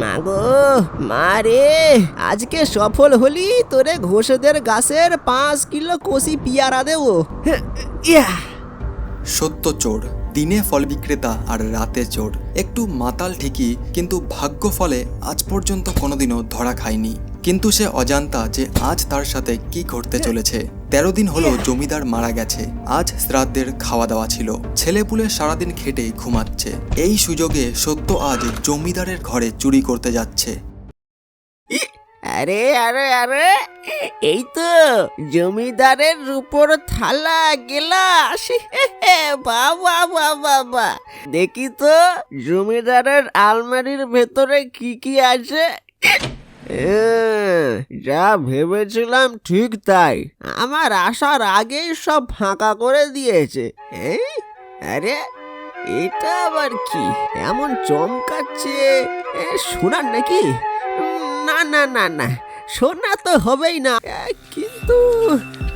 মাগো মারে আজকে সফল হলি, তোরে ঘোষদের গাছের পাঁচ কিলো কষি পিয়ারা দেবো। ইয়া। সত্য চোর, দিনে ফল বিক্রেতা আর রাতে চোর। একটু মাতাল ঠিকই, কিন্তু ভাগ্য ফলে আজ পর্যন্ত কোনোদিনও ধরা খায়নি। কিন্তু সে অজান্তা যে আজ তার সাথে কি ঘটতে চলেছে। তেরো দিন হলো জমিদার মারা গেছে। আজ শ্রাদ্ধের খাওয়া দাওয়া ছিল। ছেলেপুলে সারাদিন খেটে ঘুমাচ্ছে। এই সুযোগে সত্য আজ জমিদারের ঘরে চুরি করতে যাচ্ছে। আরে আরে আরে এই তো জমিদারের রূপর থালা গেলাস। বাবা বাবা বা। দেখি তো জমিদারের আলমারির ভেতরে কি কি আছে। যা ভেবেছিলাম ঠিক তাই। আমার আসার আগেই সব ফাঁকা করে দিয়েছে। আরে এটা আবার কি? এমন চমকাচ্ছে। এ, শোনার নাকি? না না না না শোনা তো হবেই না। কিন্তু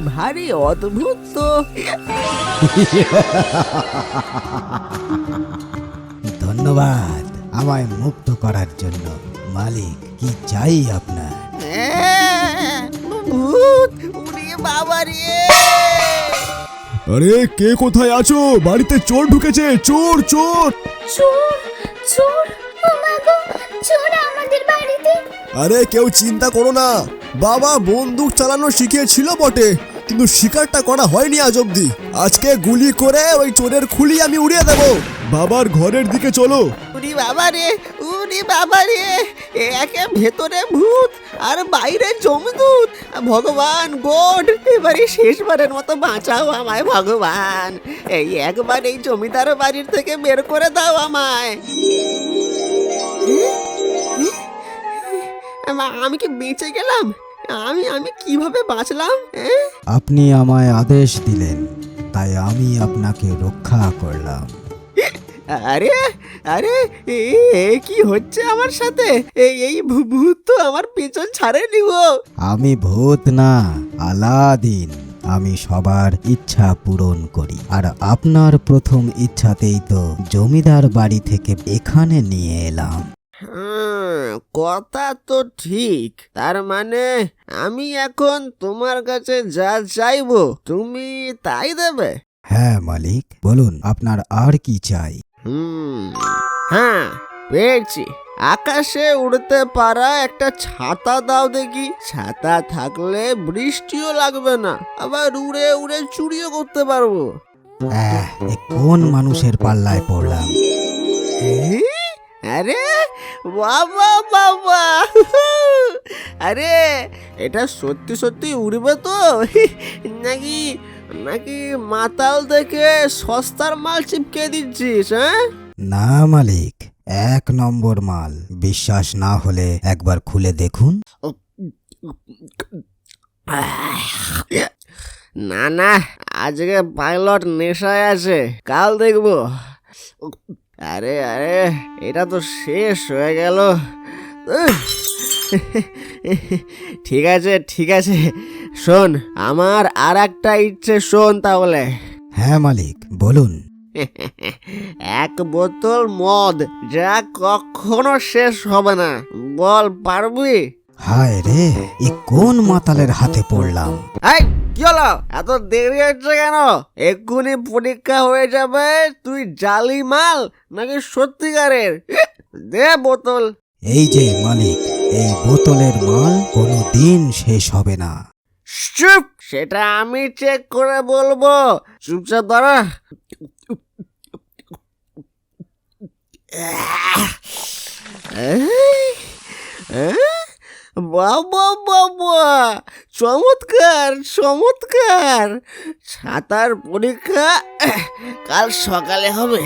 ভারী অদ্ভুত তো। ধন্যবাদ আমায় মুক্ত করার জন্য মালিক। কি চাই আপনার? ভূত উড়ে বাবা রে। আরে কে কোথায় আছো? বাড়িতে চোর ঢুকেছে। চোর চোর। চোর চোর? ও মা গো চোর আমাদের বাড়িতে। আরে কেউ চিন্তা করো না। বাবা বন্দুক চালানো শিখিয়েছিল বটে কিন্তু শিকারটা করা হয়নি আজ অব্দি আজকে গুলি করে ওই চোরের খুলি আমি উড়িয়ে দেব। বাবার ঘরের দিকে চলো। উরি বাবা রে উরি বাবা রে। একে ভেতরে ভূত আর বাইরে জমদূত। ভগবান গোড, এবারে শেষবারের মতো বাঁচাও আমায় ভগবান। এই একবার এই জমিদার বাড়ির থেকে বের করে দাও আমায়। আমি কি বেঁচে গেলাম? আমি আমি কীভাবে বাঁচলাম আপনি আমায় আদেশ দিলেন, তাই আমি আপনাকে রক্ষা করলাম। আরে আরে এ কি হচ্ছে আমার সাথে? এই এই ভূত তো আমার পেছন ছাড়েনি গো। আমি ভূত না আলাদিন। আমি সবার ইচ্ছা পূরণ করি। আর আপনার প্রথম ইচ্ছাতেই তো জমিদার বাড়ি থেকে এখানে নিয়ে এলাম। কথা তো ঠিক। তার মানে আমি এখন তোমার কাছে যা চাইব তুমি তাই দেবে? হ্যাঁ মালিক। বলুন আপনার আর কি চাই? হুম। হ্যাঁ পেয়েছি। আকাশে উড়তে পারা একটা ছাতা দাও দেখি। ছাতা থাকলে বৃষ্টিও লাগবে না। আবার উড়ে উড়ে চুরিও করতে পারব। আহ, এ কোন মানুষের পাল্লায় পড়লাম? আরে বাবা বাবা। আরে এটা সত্যি সত্যি উড়বে তো? নাকি নাকি মাতাল দেখে সস্তার মাল চিপকে দিচ্ছিস হ্যাঁ? না মালিক এক নম্বর মাল। বিশ্বাস না হলে একবার খুলে দেখুন। না না আজকে পাইলট নেশায় আছে কাল দেখব। আরে আরে এটা তো শেষ হয়ে গেল। ঠিক আছে ঠিক আছে। শোন আমার আর একটা ইচ্ছে শোন তাহলে। হ্যাঁ মালিক বলুন। এক বোতল মদ যা কখনো শেষ হবে না। বল পারবি? হায় রে এ কোন মাতালের হাতে পড়লাম? এই কি হলো? এত দেরি হচ্ছে কেন? এক্ষুনি পরীক্ষা হয়ে যাবে তুই জালি মাল নাকি সত্যিকারের? দে বোতল। এই যে মালিক, এই বোতলের মাল কোনো দিন শেষ হবে না। চুপ, সেটা আমি চেক করে বলব। চুপচাপ দাঁড়া। বাবা বাবা, চমৎকার চমৎকার। ছাতার পরীক্ষা, কাল সকালে হবে।